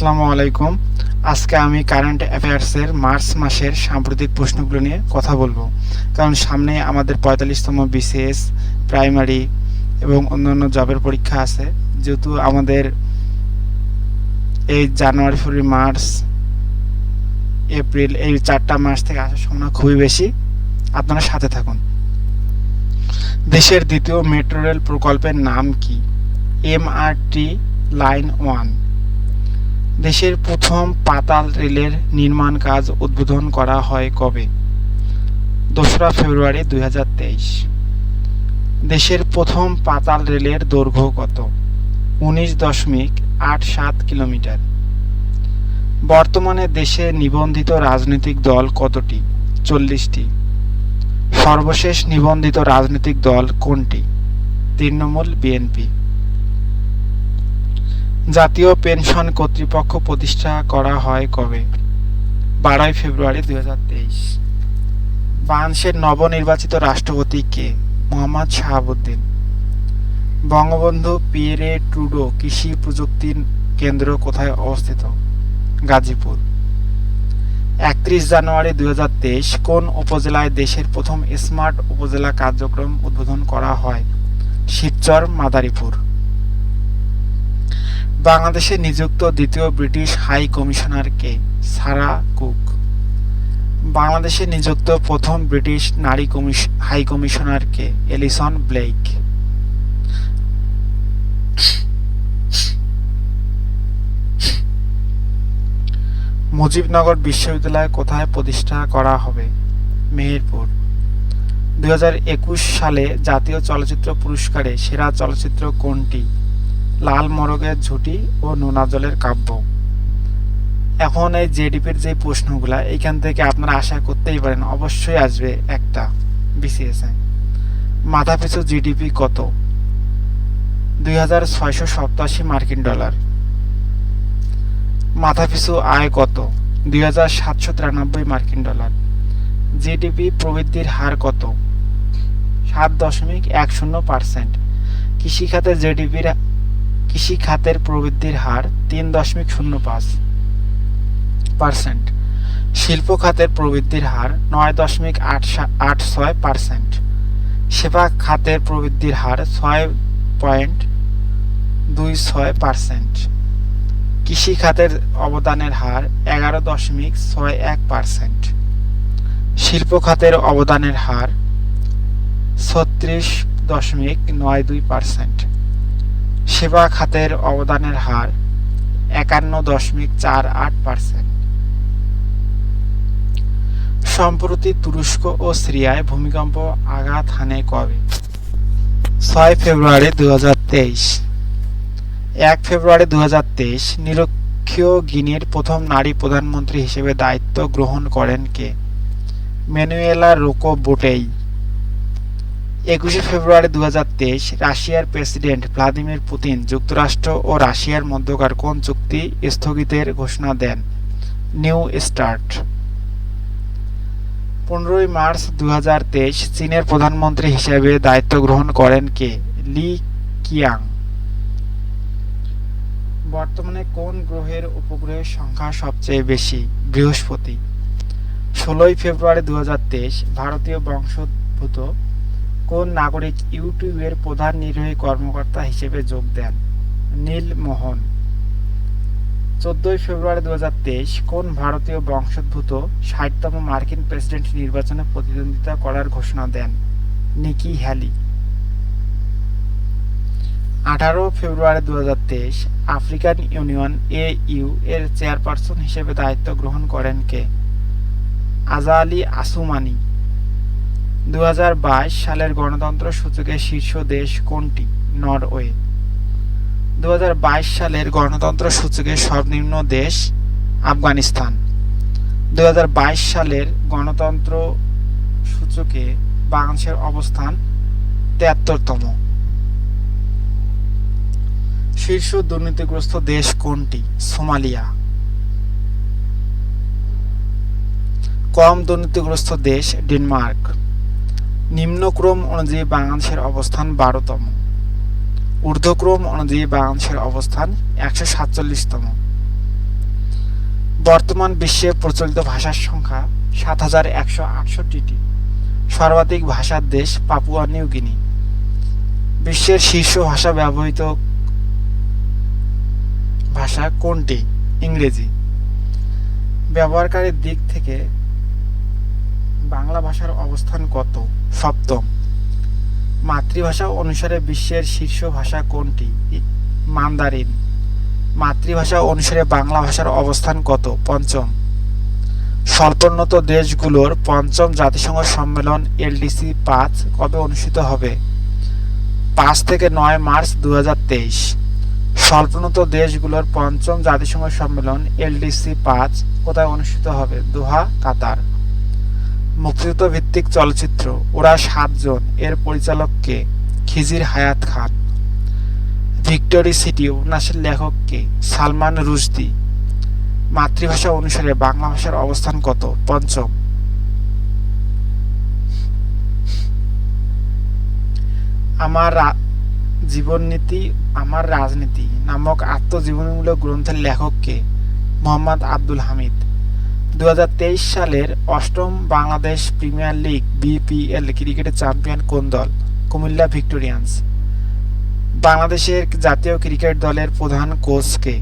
আসসালামু আলাইকুম। আজকে আমি কারেন্ট অ্যাফেয়ার্সের মার্চ মাসের সাম্প্রতিক প্রশ্নগুলো নিয়ে কথা বলব। কারণ সামনে আমাদের পঁয়তাল্লিশতম বিসিএস প্রাইমারি এবং অন্যান্য জবের পরীক্ষা আছে। যেহেতু আমাদের এই জানুয়ারি, ফেব্রুয়ারি, মার্চ, এপ্রিল এই চারটা মাস থেকে আসার সম্ভাবনা খুবই বেশি। আপনারা সাথে থাকুন। দেশের দ্বিতীয় মেট্রো রেল প্রকল্পের নাম কি? এমআরটি লাইন ওয়ান দেশের প্রথম পাতাল রেলের নির্মাণ কাজ উদ্বোধন করা হয় কবে? দোসরা ফেব্রুয়ারি দুই হাজার তেইশ। দেশের প্রথম পাতাল রেলের দৈর্ঘ্য কত? উনিশ দশমিক আট সাত কিলোমিটার। বর্তমানে দেশে নিবন্ধিত রাজনৈতিক দল কতটি? চল্লিশটি। সর্বশেষ নিবন্ধিত রাজনৈতিক দল কোনটি? তৃণমূল, বিএনপি। জাতীয় পেনশন কর্তৃপক্ষ প্রতিষ্ঠা করা হয় কবে? বারোই ফেব্রুয়ারি দুই হাজার তেইশ। বাংলাদেশের নবনির্বাচিত রাষ্ট্রপতি কে? মোহাম্মদ শাহাবুদ্দিন। বঙ্গবন্ধু পিয়েরে ট্রুডো কৃষি প্রযুক্তি কেন্দ্র কোথায় অবস্থিত? গাজীপুর। একত্রিশ জানুয়ারি দুই হাজার তেইশ, কোন উপজেলায় দেশের প্রথম স্মার্ট উপজেলা কার্যক্রম উদ্বোধন করা হয়? শিবচর মাদারীপুর। বাংলাদেশে নিযুক্ত দ্বিতীয় ব্রিটিশ হাই কমিশনার কে? Sarah Cook. বাংলাদেশে নিযুক্ত প্রথম ব্রিটিশ নারী কমিশ হাই কমিশনার কে? এলিসন ব্লেক মুজিবনগর বিশ্ববিদ্যালয় কোথায় প্রতিষ্ঠা করা হবে? মেহেরপুর। দুই হাজার একুশ সালে জাতীয় চলচ্চিত্র পুরস্কারে সেরা চলচ্চিত্র কোনটি? লাল মরগের ঝুঁটি ও নোনা জলের কাব্য। এখন এই জেডিপির যে প্রশ্নগুলা, এইখান থেকে আপনারা আশা করতেই পারেন, অবশ্যই আসবে একটা বিসিএস মাথাপিছু জিডিপি কত? দুই হাজার ছয়শো সপ্তাশি মার্কিন ডলার। মাথাপিছু আয় কত? দুই হাজার সাতশো তিরানব্বই মার্কিন ডলার। জিডিপি প্রবৃদ্ধির হার কত? সাত দশমিক এক শূন্য পার্সেন্ট। কৃষিখাতে জিডিপির কৃষি খাতের প্রবৃদ্ধির হার তিন দশমিক শূন্য পাঁচ পার্সেন্ট। শিল্প খাতের প্রবৃদ্ধির হার নয় দশমিক আট আট ছয় পার্সেন্ট। সেবা খাতের প্রবৃদ্ধির হার ছয় পয়েন্ট দুই ছয় পার্সেন্ট। কৃষি খাতের অবদানের হার এগারো দশমিক ছয় এক পার্সেন্ট। শিল্প খাতের অবদানের হার ছত্রিশ দশমিক নয় দুই পার্সেন্ট। সেবা খাতের অবদানের হার একান্ন দশমিক চার আট পার্সেন্ট। সম্প্রতি তুরস্ক ও সিরিয়ায় ভূমিকম্প আঘাত হানে কবে? ছয় ফেব্রুয়ারি দু এক ফেব্রুয়ারি দু হাজার তেইশ নিরক্ষীয় গিনির প্রথম নারী প্রধানমন্ত্রী হিসেবে দায়িত্ব গ্রহণ করেন কে? ম্যানুয়েলা রোকো বোটেই। একুশে ফেব্রুয়ারি দু হাজার তেইশ রাশিয়ার প্রেসিডেন্ট ভ্লাদিমির পুতিন যুক্তরাষ্ট্র ও রাশিয়ার মধ্যকার কোন চুক্তি স্থগিতের ঘোষণা দেন? New START. পনেরোই মার্চ দু চীনের প্রধানমন্ত্রী হিসেবে দায়িত্ব গ্রহণ করেন কে? লি কিয়াং। বর্তমানে কোন গ্রহের উপগ্রহের সংখ্যা সবচেয়ে বেশি? বৃহস্পতি। ষোলোই ফেব্রুয়ারি দু হাজার তেইশ ভারতীয় বংশোদ্ভূত কোন নাগরিক ইউটিউবের প্রধান নির্বাহী কর্মকর্তা হিসেবে যোগ দেন? নীল মোহন। চোদ্দই ফেব্রুয়ারি দু হাজার তেইশ, কোন ভারতীয় বংশোদ্ভূত ষাটতম মার্কিন প্রেসিডেন্ট নির্বাচনে প্রতিদ্বন্দ্বিতা করার ঘোষণা দেন? Nikki Haley. আঠারো ফেব্রুয়ারি দু হাজার তেইশ, আফ্রিকান ইউনিয়ন এ ইউ এর চেয়ারপারসন হিসেবে দায়িত্ব গ্রহণ করেন কে? আজালি আসুমানি। দুই হাজার বাইশ সালের গণতন্ত্র সূচকে শীর্ষ দেশ কোনটি? নরওয়ে। দুহাজার বাইশ সালের গণতন্ত্র সূচকের সর্বনিম্ন দেশ আফগানিস্তান। দুহাজার বাইশ সালের গণতন্ত্র সূচকে বাংলাদেশের অবস্থান তেহাত্তরতম। শীর্ষ দুর্নীতিগ্রস্ত দেশ কোনটি? সোমালিয়া। কম দুর্নীতিগ্রস্ত দেশ ডেনমার্ক। নিম্নক্রম অনুযায়ী বাংলাদেশের অবস্থান বারোতম। ঊর্ধ্বক্রম অনুযায়ী বাংলাদেশের অবস্থান একশো সাতচল্লিশতম। বর্তমান বিশ্বে প্রচলিত ভাষার সংখ্যা সাত হাজার একশো আটষট্টিটি। সর্বাধিক ভাষার দেশ পাপুয়া, নিউ গিনি। বিশ্বের শীর্ষ ভাষা ব্যবহৃত ভাষা কোনটি? ইংরেজি। ব্যবহারকারীর দিক থেকে বাংলা ভাষার অবস্থান কত? সপ্তম। মাতৃভাষা অনুসারে বিশ্বের শীর্ষ ভাষা কোনটি? মান্দারিন। মাতৃভাষা অনুসারে বাংলা ভাষার অবস্থান কত? পঞ্চম। স্বল্পোন্নত দেশগুলোর পঞ্চম জাতিসংঘ সম্মেলন, এলডিসি পাঁচ কবে অনুষ্ঠিত হবে? পাঁচ থেকে নয় মার্চ দু হাজার তেইশ। স্বল্পোন্নত দেশগুলোর পঞ্চম জাতিসংঘ সম্মেলন, এলডিসি পাঁচ কোথায় অনুষ্ঠিত হবে? দোহা, কাতার। মুক্তিযুদ্ধ ভিত্তিক চলচ্চিত্র ওরা সাতজন, এর পরিচালককে খিজির হায়াত খান। ভিক্টোরি সিটি উপন্যাসের লেখককে সালমান রুশদি। মাতৃভাষা অনুসারে বাংলা ভাষার অবস্থান কত? পঞ্চম। আমার জীবননীতি, আমার রাজনীতি নামক আত্মজীবনীমূলক গ্রন্থের লেখককে মোহাম্মদ আব্দুল হামিদ। দু হাজার তেইশ সালের অষ্টম বাংলাদেশ প্রিমিয়ার লিগ, বিপিএল, ক্রিকেটের চ্যাম্পিয়ন কোন দল? কুমিল্লা ভিক্টোরিয়ান্স। বাংলাদেশের জাতীয় ক্রিকেট দলের প্রধান কোচকে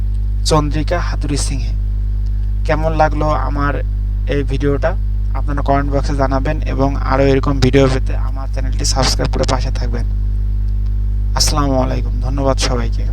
চন্দ্রিকা হাতুরি সিংহে কেমন লাগল আমার এই ভিডিওটা? আপনারা কমেন্ট বক্সে জানাবেন এবং আরও এরকম ভিডিও পেতে আমার চ্যানেলটি সাবস্ক্রাইব করে পাশে থাকবেন। আসসালামু আলাইকুম, ধন্যবাদ সবাইকে।